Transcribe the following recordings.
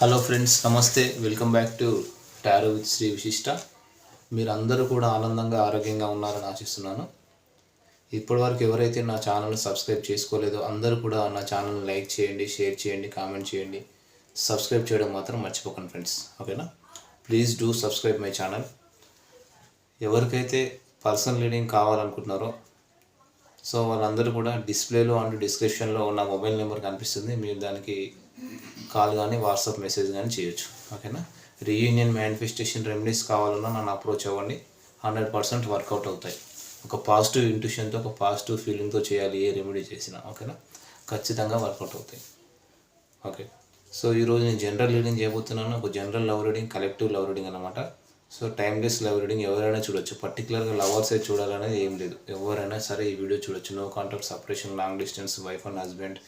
Hello friends నమస్తే. Welcome back to tarot with Shri Vishishta. మీరందరూ కూడా ఆనందంగా ఆరోగ్యంగా ఉన్నారని ఆశిస్తున్నాను. ఇప్పటివరకు ఎవరైతే నా ఛానల్ని సబ్స్క్రైబ్ చేసుకోలేదో అందరూ కూడా నా ఛానల్ని లైక్ చేయండి షేర్ చేయండి కామెంట్ చేయండి. సబ్స్క్రైబ్ చేయడం మాత్రం మర్చిపోకండి ఫ్రెండ్స్. ఓకేనా? Please do subscribe my channel. ఎవరికైతే పర్సనల్ రీడింగ్ కావాలనుకుంటున్నారో సో వాళ్ళందరూ కూడా డిస్ప్లేలో అండ్ డిస్క్రిప్షన్లో ఉన్న మొబైల్ నెంబర్ కనిపిస్తుంది. మీరు దానికి కాల్ కానీ వాట్సాప్ మెసేజ్ కానీ చేయొచ్చు. ఓకేనా? రీయూనియన్ మేనిఫెస్టేషన్ రెమెడీస్ కావాలన్నా నన్ను అప్రోచ్ అవ్వండి. హండ్రెడ్ పర్సెంట్ వర్కౌట్ అవుతాయి. ఒక పాజిటివ్ ఇంట్యూషన్తో ఒక పాజిటివ్ ఫీలింగ్తో చేయాలి ఏ రెమెడీ చేసినా. ఓకేనా? ఖచ్చితంగా వర్కౌట్ అవుతాయి. ఓకే. సో ఈరోజు నేను జనరల్ రీడింగ్ చేయబోతున్నాను. ఒక general love reading collective love reading అనమాట సో టైమ్లెస్ లవ్ రీడింగ్ ఎవరైనా చూడొచ్చు. పర్టికులర్గా లవర్సే చూడాలనేది ఏం లేదు. ఎవరైనా సరే ఈ వీడియో చూడొచ్చు. No contact separation long distance wife and husband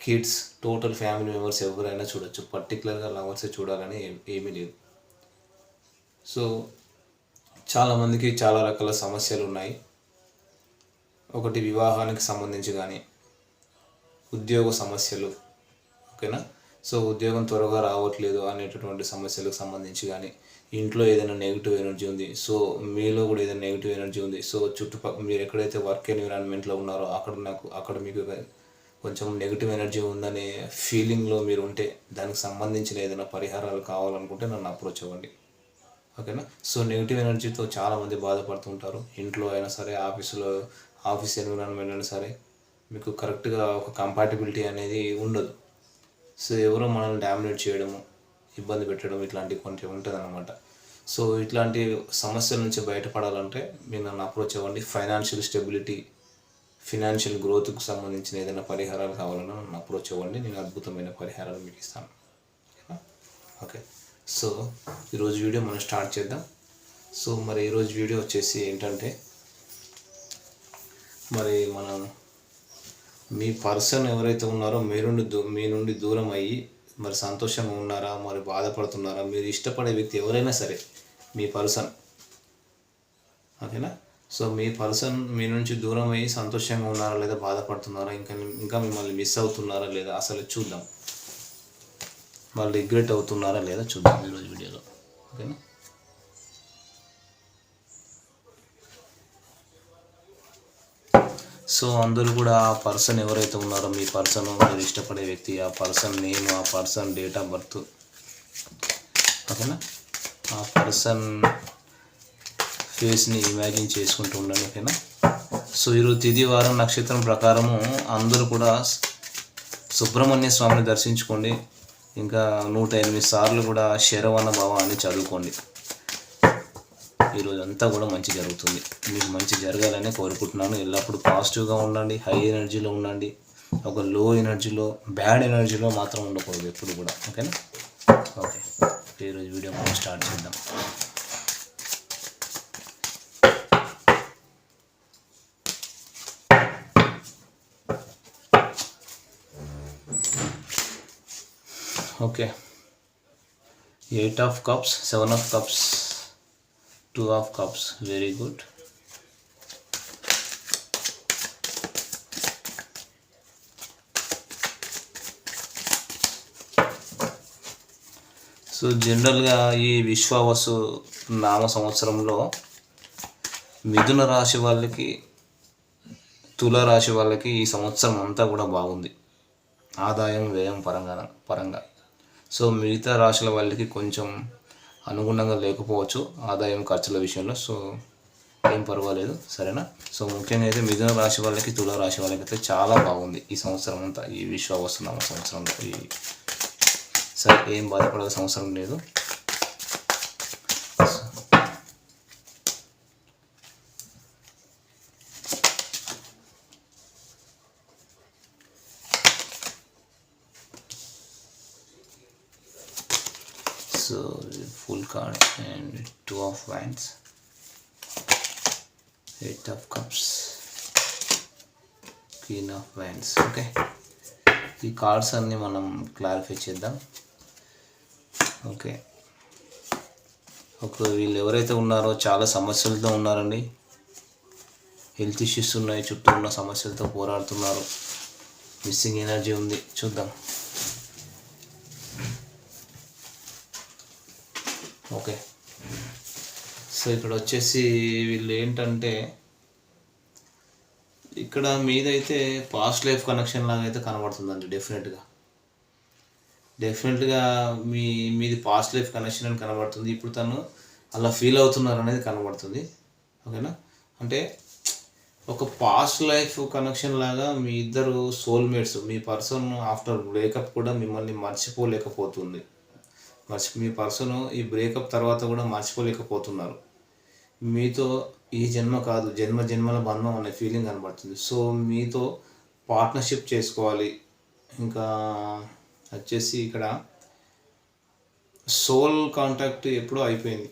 kids total family members ఎవరైనా చూడొచ్చు. పర్టికులర్గా లవర్సే చూడాలని ఏమీ లేదు. సో చాలామందికి చాలా రకాల సమస్యలు ఉన్నాయి. ఒకటి వివాహానికి సంబంధించి కానీ ఉద్యోగ సమస్యలు ఓకేనా? సో ఉద్యోగం త్వరగా రావట్లేదు అనేటటువంటి సమస్యలకు సంబంధించి కానీ ఇంట్లో ఏదైనా నెగిటివ్ ఎనర్జీ ఉంది సో మీలో కూడా ఏదైనా నెగిటివ్ ఎనర్జీ ఉంది సో చుట్టుపక్కల మీరు ఎక్కడైతే వర్క్ ఎన్విరాన్మెంట్లో ఉన్నారో అక్కడ నాకు అక్కడ మీకు కొంచెం నెగిటివ్ ఎనర్జీ ఉందనే ఫీలింగ్లో మీరు ఉంటే దానికి సంబంధించిన ఏదైనా పరిహారాలు కావాలనుకుంటే నన్ను అప్రోచ్ అవ్వండి. ఓకేనా? సో నెగిటివ్ ఎనర్జీతో చాలామంది బాధపడుతుంటారు. ఇంట్లో అయినా సరే ఆఫీసులో ఆఫీస్ ఎన్విరాన్మెంట్ అయినా సరే మీకు కరెక్ట్గా ఒక కంపాటిబిలిటీ అనేది ఉండదు. సో ఎవరో మనల్ని డామినేట్ చేయడము ఇబ్బంది పెట్టడం ఇట్లాంటివి కొంచెం ఉంటుంది అనమాట సో ఇట్లాంటి సమస్యల నుంచి బయటపడాలంటే మీరు నన్ను అప్రోచ్ అవ్వండి. ఫైనాన్షియల్ స్టెబిలిటీ ఫినాన్షియల్ గ్రోత్కి సంబంధించిన ఏదైనా పరిహారాలు కావాలన్నా నన్ను అప్రోచ్ అవ్వండి. నేను అద్భుతమైన పరిహారాలు మీకు ఇస్తాను. ఓకే. సో ఈరోజు వీడియో మనం స్టార్ట్ చేద్దాం. సో మరి ఈరోజు వీడియో వచ్చేసి ఏంటంటే మరి మనం మీ పర్సన్ ఎవరైతే ఉన్నారో మీ నుండి దూ మీ నుండి దూరం అయ్యి మరి సంతోషంగా ఉన్నారా మరి బాధపడుతున్నారా మీరు ఇష్టపడే వ్యక్తి ఎవరైనా సరే మీ పర్సన్. ఓకేనా? సో మీ పర్సన్ మీ నుంచి దూరం అయ్యి సంతోషంగా ఉన్నారా లేదా బాధపడుతున్నారా? ఇంకా ఇంకా మిమ్మల్ని మిస్ అవుతున్నారా లేదా? అసలు చూద్దాం. వాళ్ళు రిగ్రెట్ అవుతున్నారా లేదా చూద్దాం ఈరోజు వీడియోలో. ఓకేనా? సో అందరూ కూడా ఆ పర్సన్ ఎవరైతే ఉన్నారో మీ పర్సన్ మీరు ఇష్టపడే వ్యక్తి ఆ పర్సన్ నేమ్ ఆ పర్సన్ డేట్ ఆఫ్ బర్త్. ఓకేనా? ఆ పర్సన్ ఫేస్ని ఇమాజిన్ చేసుకుంటూ ఉండండి ఓకేనా? సో ఈరోజు తిది వారం నక్షత్రం ప్రకారము అందరూ కూడా సుబ్రహ్మణ్య స్వామిని దర్శించుకోండి. ఇంకా నూట ఎనిమిది సార్లు కూడా శరవణ భావాన్ని చదువుకోండి. ఈరోజు అంతా కూడా మంచి జరుగుతుంది. మీకు మంచి జరగాలని కోరుకుంటున్నాను. ఎల్లప్పుడూ పాజిటివ్గా ఉండండి హై ఎనర్జీలో ఉండండి. ఒక లో ఎనర్జీలో బ్యాడ్ ఎనర్జీలో మాత్రం ఉండకూడదు ఎప్పుడు కూడా. ఓకేనా? ఓకే. ఈరోజు వీడియో మనం స్టార్ట్ చేద్దాం. Okay. Eight of cups seven of cups two of cups very good so జనరల్గా ఈ విశ్వావసు నామ సంవత్సరంలో మిథున రాశి వాళ్ళకి తుల రాశి వాళ్ళకి ఈ సంవత్సరం అంతా కూడా బాగుంది. ఆదాయం వ్యయం పరంగా పరంగా. సో మిగతా రాశుల వాళ్ళకి కొంచెం అనుగుణంగా లేకపోవచ్చు ఆదాయం ఖర్చుల విషయంలో సో ఏం పర్వాలేదు సరేనా? సో ముఖ్యంగా అయితే మిథున రాశి వాళ్ళకి తుల రాశి వాళ్ళకి అయితే చాలా బాగుంది ఈ సంవత్సరం అంతా ఈ విశ్వావస్తున్నామ సంవత్సరంలో ఈ సరే ఏం బాధపడే సంవత్సరం లేదు. Two of wands eight of cups. Queen of wands. Okay ఈ కార్డ్స్ అన్ని మనం క్లారిఫై చేద్దాం. ఓకే ఒక వీళ్ళు ఎవరైతే ఉన్నారో చాలా సమస్యలతో ఉన్నారండి. హెల్త్ ఇష్యూస్ ఉన్నాయి చుట్టూ ఉన్న సమస్యలతో పోరాడుతున్నారు. మిస్సింగ్ ఎనర్జీ ఉంది. చూద్దాం. ఓకే సో ఇక్కడ వచ్చేసి వీళ్ళు ఏంటంటే ఇక్కడ మీదైతే పాస్ట్ లైఫ్ కనెక్షన్ లాగా అయితే కనబడుతుందండి డెఫినెట్గా డెఫినెట్గా మీ మీది పాస్ట్ లైఫ్ కనెక్షన్ అని కనబడుతుంది. ఇప్పుడు తను అలా ఫీల్ అవుతున్నారు అనేది కనబడుతుంది. ఓకేనా? అంటే ఒక పాస్ట్ లైఫ్ కనెక్షన్ లాగా మీ ఇద్దరు సోల్మేట్స్ మీ పర్సన్ ఆఫ్టర్ బ్రేకప్ కూడా మిమ్మల్ని మర్చిపోలేకపోతుంది. మర్చి మీ పర్సన్ ఈ బ్రేకప్ తర్వాత కూడా మర్చిపోలేకపోతున్నారు. మీతో ఈ జన్మ కాదు జన్మ జన్మల బంధం అనే ఫీలింగ్ కనబడుతుంది. సో మీతో పార్ట్నర్షిప్ చేసుకోవాలి. ఇంకా వచ్చేసి ఇక్కడ సోల్ కాంటాక్ట్ ఎప్పుడో అయిపోయింది.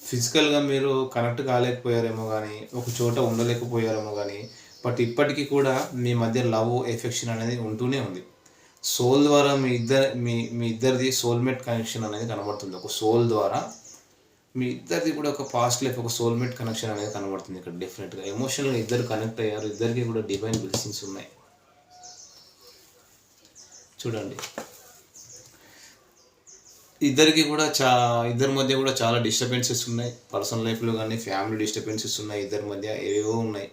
ఫిజికల్గా మీరు కనెక్ట్ కాలేకపోయారేమో కానీ ఒక చోట ఉండలేకపోయారేమో కానీ బట్ ఇప్పటికీ కూడా మీ మధ్య లవ్ ఎఫెక్షన్ అనేది ఉంటూనే ఉంది. సోల్ ద్వారా మీ ఇద్దరు మీ మీ ఇద్దరిది సోల్మేట్ కనెక్షన్ అనేది కనబడుతుంది. ఒక సోల్ ద్వారా మీ ఇద్దరిది కూడా ఒక పాస్ట్ లైఫ్ ఒక సోల్మేట్ కనెక్షన్ అనేది కనబడుతుంది ఇక్కడ డెఫినెట్గా ఎమోషనల్గా ఇద్దరు కనెక్ట్ అయ్యారు. ఇద్దరికి కూడా డివైన్ బ్లెస్సింగ్స్ ఉన్నాయి. చూడండి. ఇద్దరికి కూడా చా ఇద్దరి మధ్య కూడా చాలా డిస్టర్బెన్సెస్ ఉన్నాయి. పర్సనల్ లైఫ్లో కానీ ఫ్యామిలీ డిస్టర్బెన్సెస్ ఉన్నాయి. ఇద్దరి మధ్య ఏవేవో ఉన్నాయి.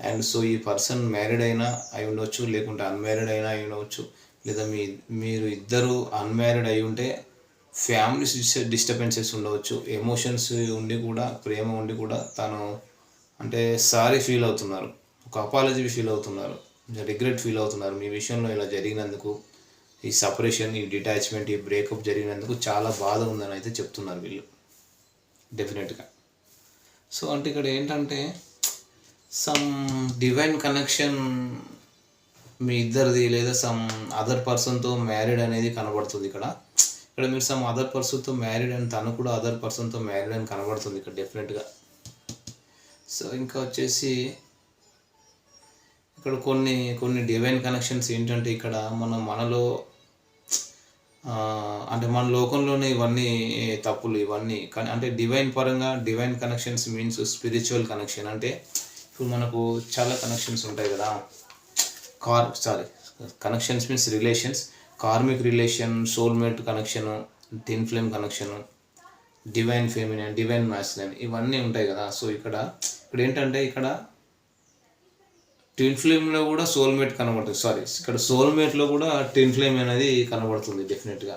అండ్ సో ఈ పర్సన్ మ్యారీడ్ అయినా అయి ఉండవచ్చు లేకుంటే అన్మ్యారీడ్ అయినా అయి ఉండవచ్చు లేదా మీ మీరు ఇద్దరు అన్మ్యారీడ్ అయి ఉంటే ఫ్యామిలీ డిస్టర్బెన్సెస్ ఉండవచ్చు. ఎమోషన్స్ ఉండి కూడా ప్రేమ ఉండి కూడా తను అంటే సారీ ఫీల్ అవుతున్నారు. ఒక అపాలజీ ఫీల్ అవుతున్నారు. రిగ్రెట్ ఫీల్ అవుతున్నారు. మీ విషయంలో ఇలా జరిగినందుకు ఈ సపరేషన్ ఈ డిటాచ్మెంట్ ఈ బ్రేకప్ జరిగినందుకు చాలా బాధ ఉందని అయితే చెప్తున్నారు వీళ్ళు. డెఫినెట్గా సో అంటే ఇక్కడ ఏంటంటే సమ్ డివైన్ కనెక్షన్ మీ ఇద్దరిది లేదా సమ్ అదర్ పర్సన్తో మ్యారీడ్ అనేది కనబడుతుంది ఇక్కడ. ఇక్కడ మీరు సమ్ అదర్ పర్సన్తో మ్యారీడ్ అని తను కూడా అదర్ పర్సన్తో మ్యారీడ్ అని కనబడుతుంది ఇక్కడ డెఫినెట్గా సో ఇంకా వచ్చేసి ఇక్కడ కొన్ని కొన్ని డివైన్ కనెక్షన్స్ ఏంటంటే ఇక్కడ మనం మనలో అంటే మన లోకంలోనే ఇవన్నీ తప్పులు ఇవన్నీ. కానీ అంటే డివైన్ పరంగా divine connections means spiritual connection అంటే ఇప్పుడు మనకు చాలా కనెక్షన్స్ ఉంటాయి కదా. Car sorry connections means relations karmic relation soulmate connection twin flame connection divine feminine divine masculine ఇవన్నీ ఉంటాయి కదా. సో ఇక్కడ ఇక్కడ ఏంటంటే ఇక్కడ టిన్ ఫ్లేమ్లో కూడా సోల్మేట్ కనబడుతుంది. సారీ ఇక్కడ సోల్మేట్లో కూడా టిన్ ఫ్లేమ్ అనేది కనబడుతుంది డెఫినెట్గా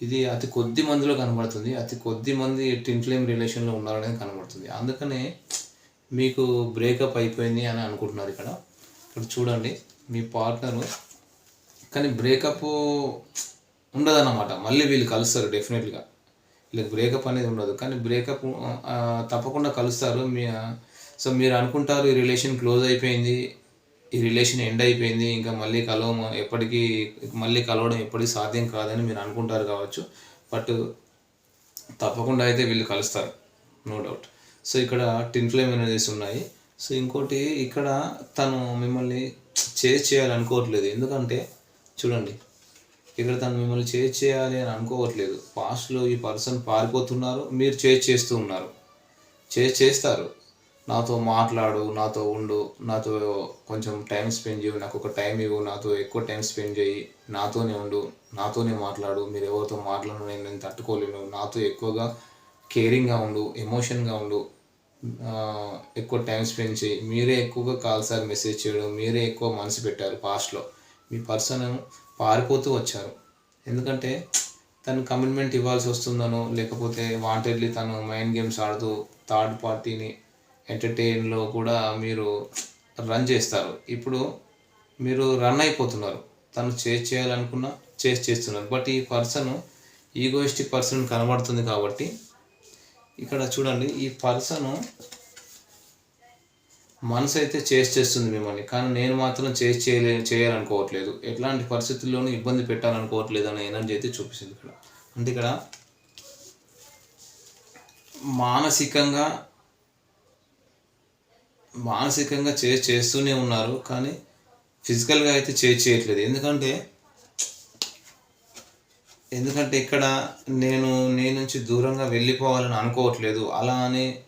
ఇది అతి కొద్ది మందిలో కనబడుతుంది అతి కొద్ది మంది టిన్ ఫ్లేమ్ రిలేషన్లో ఉన్నారనేది కనబడుతుంది. అందుకనే మీకు బ్రేకప్ అయిపోయింది అని అనుకుంటున్నారు ఇక్కడ. ఇక్కడ చూడండి. మీ పార్ట్నరు. కానీ బ్రేకప్ ఉండదన్నమాట. మళ్ళీ వీళ్ళు కలుస్తారు డెఫినెట్గా. వీళ్ళకి బ్రేకప్ అనేది ఉండదు. కానీ బ్రేకప్ తప్పకుండా కలుస్తారు. మీ సో మీరు అనుకుంటారు ఈ రిలేషన్ క్లోజ్ అయిపోయింది ఈ రిలేషన్ ఎండ్ అయిపోయింది ఇంకా మళ్ళీ కలవము ఎప్పటికీ మళ్ళీ కలవడం ఎప్పటికీ సాధ్యం కాదని మీరు అనుకుంటారు కావచ్చు. బట్ తప్పకుండా అయితే వీళ్ళు కలుస్తారు నో డౌట్. సో ఇక్కడ టిన్ ఫ్లేమ్ ఎనర్జీస్ ఉన్నాయి. సో ఇంకోటి ఇక్కడ తను మిమ్మల్ని చేజ్ చేయాలనుకోవట్లేదు ఎందుకంటే చూడండి ఇక్కడ తను మిమ్మల్ని చేజ్ చేయాలి అని అనుకోవట్లేదు. పాస్ట్లో ఈ పర్సన్ పారిపోతున్నారు మీరు చేజ్ చేస్తూ ఉన్నారు. చేజ్ చేస్తారు. నాతో మాట్లాడు నాతో ఉండు నాతో కొంచెం టైం స్పెండ్ చేయు నాకు ఒక టైం ఇవ్వు నాతో ఎక్కువ టైం స్పెండ్ చేయి నాతోనే ఉండు నాతోనే మాట్లాడు మీరు ఎవరితో మాట్లాడు నేను నేను తట్టుకోలేను నాతో ఎక్కువగా కేరింగ్గా ఉండు ఎమోషన్గా ఉండు ఎక్కువ టైం స్పెండ్ చేయి. మీరే ఎక్కువగా కాల్సారి మెసేజ్ చేయడం మీరే ఎక్కువ మనసు పెట్టారు పాస్ట్లో మీ పర్సన్ పారిపోతూ వచ్చారు. ఎందుకంటే తను కమిట్మెంట్ ఇవ్వాల్సి వస్తుందనో లేకపోతే వాంటెడ్లీ తను మైండ్ గేమ్స్ ఆడుతూ థర్డ్ పార్టీని ఎంటర్టైన్లో కూడా మీరు రన్ చేస్తారు. ఇప్పుడు మీరు రన్ అయిపోతున్నారు. తను చేజ్ చేయాలనుకున్నా చేజ్ చేస్తున్నారు. బట్ ఈ పర్సన్ ఈగోయిస్టిక్ పర్సన్ కనబడుతుంది కాబట్టి ఇక్కడ చూడండి ఈ పర్సను మనసు అయితే చేసి చేస్తుంది మిమ్మల్ని. కానీ నేను మాత్రం చేసి చేయలే చేయాలనుకోవట్లేదు. ఎట్లాంటి పరిస్థితుల్లోనూ ఇబ్బంది పెట్టాలనుకోవట్లేదు అనే ఎనర్జీ అయితే చూపిస్తుంది ఇక్కడ. అంటే ఇక్కడ మానసికంగా మానసికంగా చేసి చేస్తూనే ఉన్నారు కానీ ఫిజికల్గా అయితే చేసి చేయట్లేదు. ఎందుకంటే ఎందుకంటే ఇక్కడ నేను నేను నుంచి దూరంగా వెళ్ళిపోవాలని అనుకోవట్లేదు. అలా అని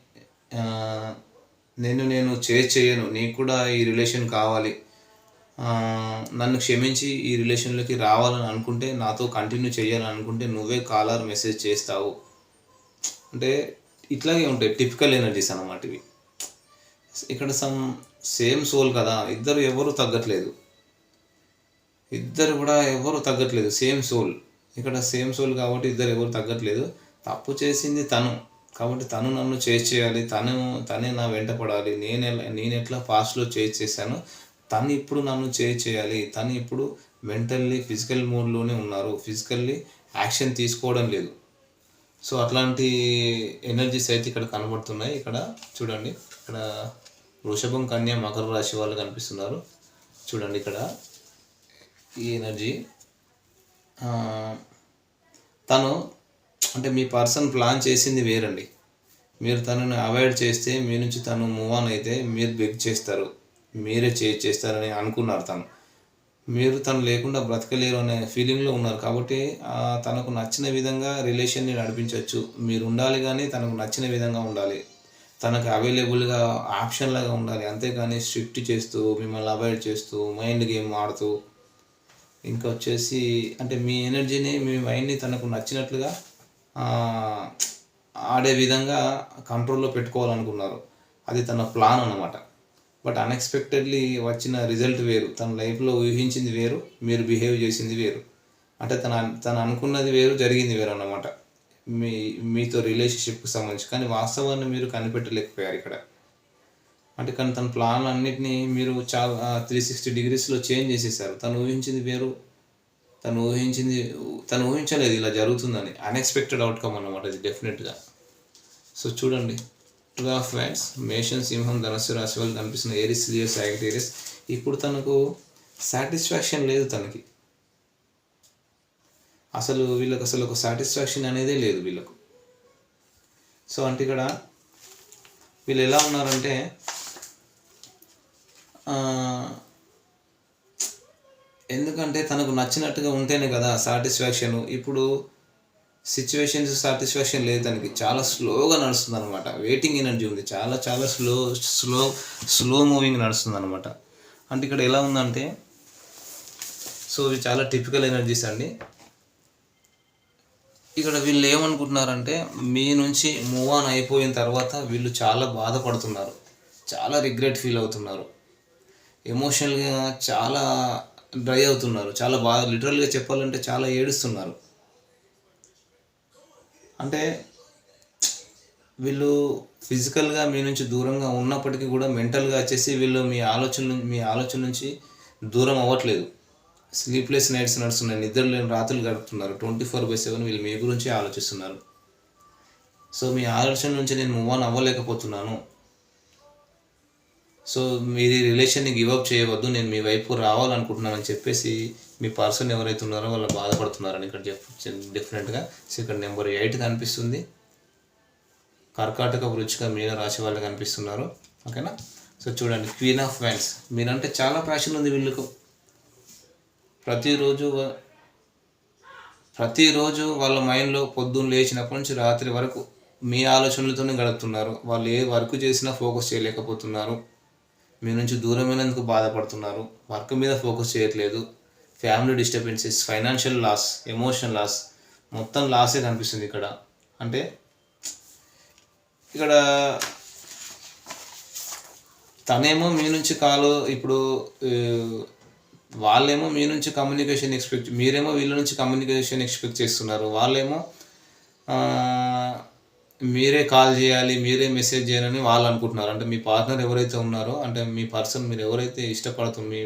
నేను నేను చేజ్ చేయను. నీకు కూడా ఈ రిలేషన్ కావాలి. నన్ను క్షమించి ఈ రిలేషన్లోకి రావాలని అనుకుంటే నాతో కంటిన్యూ చేయాలని అనుకుంటే నువ్వే కాలర్ మెసేజ్ చేస్తావు. అంటే ఇట్లాగే ఉంటాయి. టిపికల్ ఎనర్జీస్ అన్నమాట ఇవి. ఇక్కడ సమ్ సేమ్ సోల్ కదా. ఇద్దరు ఎవరు తగ్గట్లేదు. ఇద్దరు కూడా ఎవరు తగ్గట్లేదు. Same soul. ఇక్కడ సేమ్ సోల్ కాబట్టి ఇద్దరు ఎవరు తగ్గట్లేదు. తప్పు చేసింది తను. కాబట్టి తను నన్ను చేజ్ చేయాలి. తను తనే నా వెంట పడాలి. నేను నేను ఎట్లా ఫాస్ట్లో చేజ్ చేశాను తను ఇప్పుడు నన్ను చేజ్ చేయాలి. తను ఇప్పుడు మెంటల్లీ ఫిజికల్ మూడ్లోనే ఉన్నారు. ఫిజికల్లీ యాక్షన్ తీసుకోవడం లేదు. సో అట్లాంటి ఎనర్జీస్ అయితే ఇక్కడ కనబడుతున్నాయి. ఇక్కడ చూడండి. ఇక్కడ వృషభం కన్య మకర రాశి వాళ్ళు కనిపిస్తున్నారు. చూడండి ఇక్కడ ఈ ఎనర్జీ తను అంటే మీ పర్సన్ ప్లాన్ చేసింది వేరండి. మీరు తనని అవాయిడ్ చేస్తే మీ నుంచి తను మూవ్ ఆన్ అయితే మీరు బెగ్ చేస్తారు. మీరే చే చేస్తారని అనుకున్నారు తను. మీరు తను లేకుండా బ్రతకలేరు అనే ఫీలింగ్లో ఉన్నారు కాబట్టి తనకు నచ్చిన విధంగా రిలేషన్ని నడిపించవచ్చు మీరు ఉండాలి కానీ తనకు నచ్చిన విధంగా ఉండాలి. తనకు అవైలబుల్గా ఆప్షన్ లాగా ఉండాలి. అంతేకాని స్ట్రిక్ట్ చేస్తూ మిమ్మల్ని అవాయిడ్ చేస్తూ మైండ్ గేమ్ ఆడుతూ ఇంకా వచ్చేసి అంటే మీ ఎనర్జీని మీ మైండ్ని తనకు నచ్చినట్లుగా ఆడే విధంగా కంట్రోల్లో పెట్టుకోవాలనుకున్నారు. అది తన ప్లాన్ అన్నమాట. బట్ అన్ఎక్స్పెక్టెడ్లీ వచ్చిన రిజల్ట్ వేరు. తన లైఫ్లో ఊహించింది వేరు మీరు బిహేవ్ చేసింది వేరు. అంటే తన తను అనుకున్నది వేరు జరిగింది వేరు అనమాట మీ మీతో రిలేషన్షిప్కి సంబంధించి. కానీ వాస్తవాన్ని మీరు కనిపెట్టలేకపోయారు ఇక్కడ. అంటే కానీ తన ప్లాన్ అన్నిటినీ మీరు చాలా త్రీ సిక్స్టీ డిగ్రీస్లో చేంజ్ చేసేసారు. తను ఊహించింది వేరు. తను ఊహించింది తను ఊహించలేదు ఇలా జరుగుతుందని. అన్ఎక్స్పెక్టెడ్ అవుట్కమ్ అన్నమాట ఇది డెఫినెట్గా సో చూడండి. టూ ఆఫ్ వ్యాన్స్ మేషన్ సింహం ధనస్సు రాశి వాళ్ళు కనిపిస్తున్న ఏరిస్ లియో సాగిటేరియస్ ఇప్పుడు తనకు సాటిస్ఫాక్షన్ లేదు తనకి. అసలు వీళ్ళకి అసలు ఒక సాటిస్ఫాక్షన్ అనేదే లేదు వీళ్ళకు. సో అంటే ఇక్కడ వీళ్ళు ఎలా ఉన్నారంటే ఎందుకంటే తనకు నచ్చినట్టుగా ఉంటేనే కదా సాటిస్ఫాక్షన్. ఇప్పుడు సిచ్యువేషన్స్ సాటిస్ఫాక్షన్ లేదు తనకి. చాలా స్లోగా నడుస్తుంది అనమాట వెయిటింగ్ ఎనర్జీ ఉంది. చాలా చాలా స్లో స్లో స్లో మూవింగ్ నడుస్తుంది అనమాట అంటే ఇక్కడ ఎలా ఉందంటే సో ఇవి చాలా టిపికల్ ఎనర్జీస్ అండి. ఇక్కడ వీళ్ళు ఏమనుకుంటున్నారంటే మీ నుంచి మూవ్ ఆన్ అయిపోయిన తర్వాత వీళ్ళు చాలా బాధపడుతున్నారు. చాలా రిగ్రెట్ ఫీల్ అవుతున్నారు. ఎమోషనల్గా చాలా డ్రై అవుతున్నారు. చాలా బాగా లిటరల్గా చెప్పాలంటే చాలా ఏడుస్తున్నారు. అంటే వీళ్ళు ఫిజికల్గా మీ నుంచి దూరంగా ఉన్నప్పటికీ కూడా మెంటల్గా వచ్చేసి వీళ్ళు మీ ఆలోచన మీ ఆలోచన నుంచి దూరం అవ్వట్లేదు. స్లీప్లెస్ నైట్స్ నడుస్తున్నాయి. నిద్ర లేని రాత్రులు గడుపుతున్నారు. ట్వంటీ ఫోర్ బై సెవెన్ వీళ్ళు మీ గురించి ఆలోచిస్తున్నారు. సో మీ ఆలోచన నుంచి నేను మూవ్ ఆన్ అవ్వలేకపోతున్నాను. సో మీరు ఈ రిలేషన్ని గివప్ చేయవద్దు నేను మీ వైపు రావాలనుకుంటున్నానని చెప్పేసి మీ పర్సన్ ఎవరైతే ఉన్నారో వాళ్ళు బాధపడుతున్నారని ఇక్కడ చెప్ డిఫరెంట్గా సో ఇక్కడ నెంబర్ ఎయిట్ కనిపిస్తుంది. కర్కాటక వృచ్చిక మీన రాశి వాళ్ళు కనిపిస్తున్నారు. ఓకేనా? సో చూడండి క్వీన్ ఆఫ్ వ్యాండ్స్ మీరంటే చాలా ప్యాషన్ ఉంది వీళ్ళకు. ప్రతిరోజు ప్రతిరోజు వాళ్ళ మైండ్లో పొద్దున్న లేచినప్పటి నుంచి రాత్రి వరకు మీ ఆలోచనలతోనే గడుపుతున్నారు. వాళ్ళు ఏ వర్క్ చేసినా ఫోకస్ చేయలేకపోతున్నారు. మీ నుంచి దూరమైనందుకు బాధపడుతున్నారు. వర్క్ మీద ఫోకస్ చేయట్లేదు. Family disturbances financial loss emotional loss మొత్తం లాసే కనిపిస్తుంది ఇక్కడ. అంటే ఇక్కడ తనేమో మీ నుంచి కాలు ఇప్పుడు వాళ్ళేమో మీ నుంచి కమ్యూనికేషన్ ఎక్స్పెక్ట్ మీరేమో వీళ్ళ నుంచి కమ్యూనికేషన్ ఎక్స్పెక్ట్ చేస్తున్నారు. వాళ్ళేమో మీరే కాల్ చేయాలి మీరే మెసేజ్ చేయాలని వాళ్ళు అనుకుంటున్నారు. అంటే మీ పార్ట్నర్ ఎవరైతే ఉన్నారో అంటే మీ పర్సన్ మీరు ఎవరైతే ఇష్టపడుతున్న మీ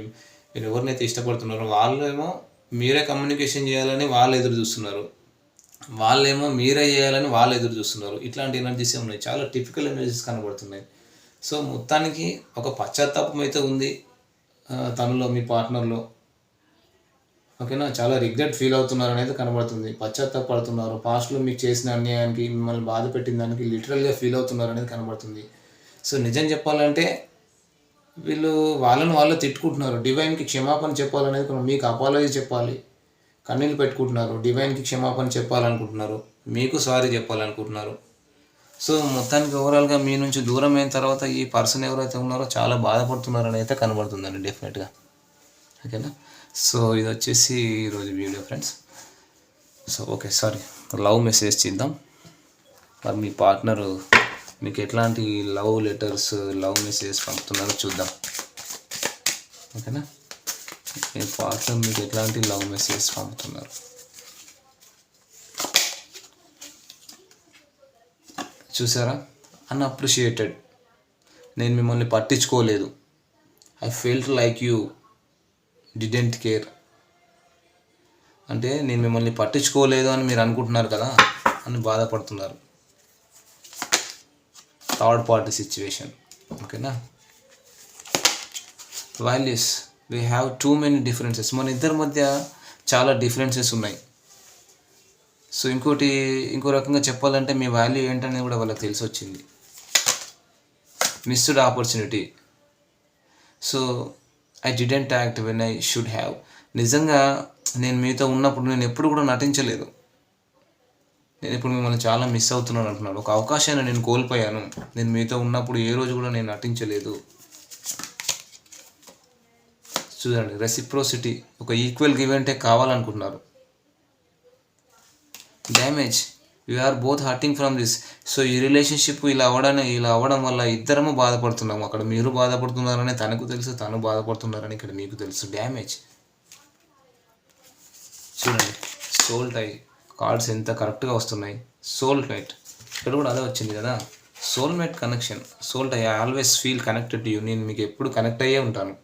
మీరు ఎవరినైతే ఇష్టపడుతున్నారో వాళ్ళేమో మీరే కమ్యూనికేషన్ చేయాలని వాళ్ళు ఎదురు చూస్తున్నారు. వాళ్ళేమో మీరే చేయాలని వాళ్ళు ఎదురు చూస్తున్నారు. ఇట్లాంటి ఎనర్జీస్ ఉన్నాయి చాలా టిపికల్ ఎనర్జీస్ కనబడుతున్నాయి. సో మొత్తానికి ఒక పశ్చాత్తాపం అయితే ఉంది. తనలో మీ పార్ట్నర్లో ఓకేనా? చాలా రిగ్రెట్ ఫీల్ అవుతున్నారు అనేది కనబడుతుంది పశ్చాత్తాపడుతున్నారు పాస్ట్లో మీకు చేసిన అన్యాయానికి మిమ్మల్ని బాధ పెట్టిన దానికి లిటరల్గా ఫీల్ అవుతున్నారు అనేది కనబడుతుంది. సో నిజం చెప్పాలంటే వీళ్ళు వాళ్ళని వాళ్ళు తిట్టుకుంటున్నారు. డివైన్కి క్షమాపణ చెప్పాలనేది మీకు అపాలజీ చెప్పాలి. కన్నీళ్ళు పెట్టుకుంటున్నారు. డివైన్కి క్షమాపణ చెప్పాలనుకుంటున్నారు. మీకు సారీ చెప్పాలనుకుంటున్నారు. సో మొత్తానికి ఓవరాల్గా మీ నుంచి దూరం అయిన తర్వాత ఈ పర్సన్ ఎవరైతే ఉన్నారో చాలా బాధపడుతున్నారని అయితే కనబడుతుందండి డెఫినెట్గా ఓకేనా? సో ఇది వచ్చేసి ఈరోజు video friends. So okay sorry. Love message చేద్దాం. మరి మీ పార్ట్నరు మీకు ఎట్లాంటి లవ్ లెటర్స్ లవ్ మెసేజ్ పంపుతున్నారో చూద్దాం. ఓకేనా? మీ పార్ట్నర్ మీకు ఎట్లాంటి లవ్ మెసేజ్ పంపుతున్నారు? చూసారా? అన్అప్రిషియేటెడ్ నేను మిమ్మల్ని పట్టించుకోలేదు. I felt like you didn't care అంటే నేను మిమ్మల్ని పట్టించుకోలేదు అని మీరు అనుకుంటున్నారు కదా అని బాధపడుతున్నారు. థర్డ్ పార్టీ సిచ్యువేషన్ ఓకేనా? Values we have too many differences మన ఇద్దరి మధ్య చాలా డిఫరెన్సెస్ ఉన్నాయి. సో ఇంకోటి ఇంకో రకంగా చెప్పాలంటే మీ వాల్యూ ఏంటనేది కూడా వాళ్ళకి తెలిసి వచ్చింది missed opportunity so I didn't act when I should have నిజంగా నేను మీతో ఉన్నప్పుడు నేను ఎప్పుడు కూడా నటించలేదు. నేను ఇప్పుడు మిమ్మల్ని చాలా మిస్ అవుతున్నాను అంటున్నాడు. ఒక అవకాశాన్ని నేను కోల్పోయాను. నేను మీతో ఉన్నప్పుడు ఏ రోజు కూడా నేను నటించలేదు. చూడండి రెసిప్రోసిటీ ఒక ఈక్వల్ గివెంటే కావాలనుకుంటున్నారు. Damage are both hurting from this so ఈ రిలేషన్షిప్ ఇలా అవ్వడానికి ఇలా అవ్వడం వల్ల ఇద్దరము బాధపడుతున్నాము. అక్కడ మీరు బాధపడుతున్నారని తనకు తెలుసు తను బాధపడుతున్నారని ఇక్కడ మీకు తెలుసు. డ్యామేజ్ చూడండి. సోల్ టై కార్డ్స్ ఎంత కరెక్ట్గా వస్తున్నాయి. సోల్ మేట్ ఇక్కడ కూడా అదే వచ్చింది కదా. Soulmate connection soul tie I always feel connected you నేను మీకు ఎప్పుడు కనెక్ట్ అయ్యే ఉంటాను.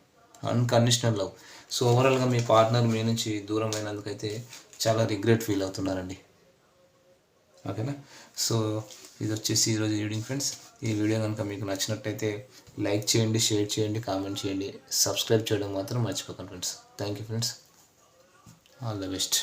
అన్కండిషనల్ లవ్ సో ఓవరాల్గా మీ పార్ట్నర్ మీ నుంచి దూరం అయినందుకైతే చాలా రిగ్రెట్ ఫీల్ అవుతున్నారండి. ఓకేనా? సో ఇది వచ్చేసి ఈరోజు రీడింగ్ ఫ్రెండ్స్ ఈ వీడియో కనుక మీకు నచ్చినట్టయితే లైక్ చేయండి షేర్ చేయండి కామెంట్ చేయండి. సబ్స్క్రైబ్ చేయడం మాత్రం మర్చిపోకండి friends thank you friends all the best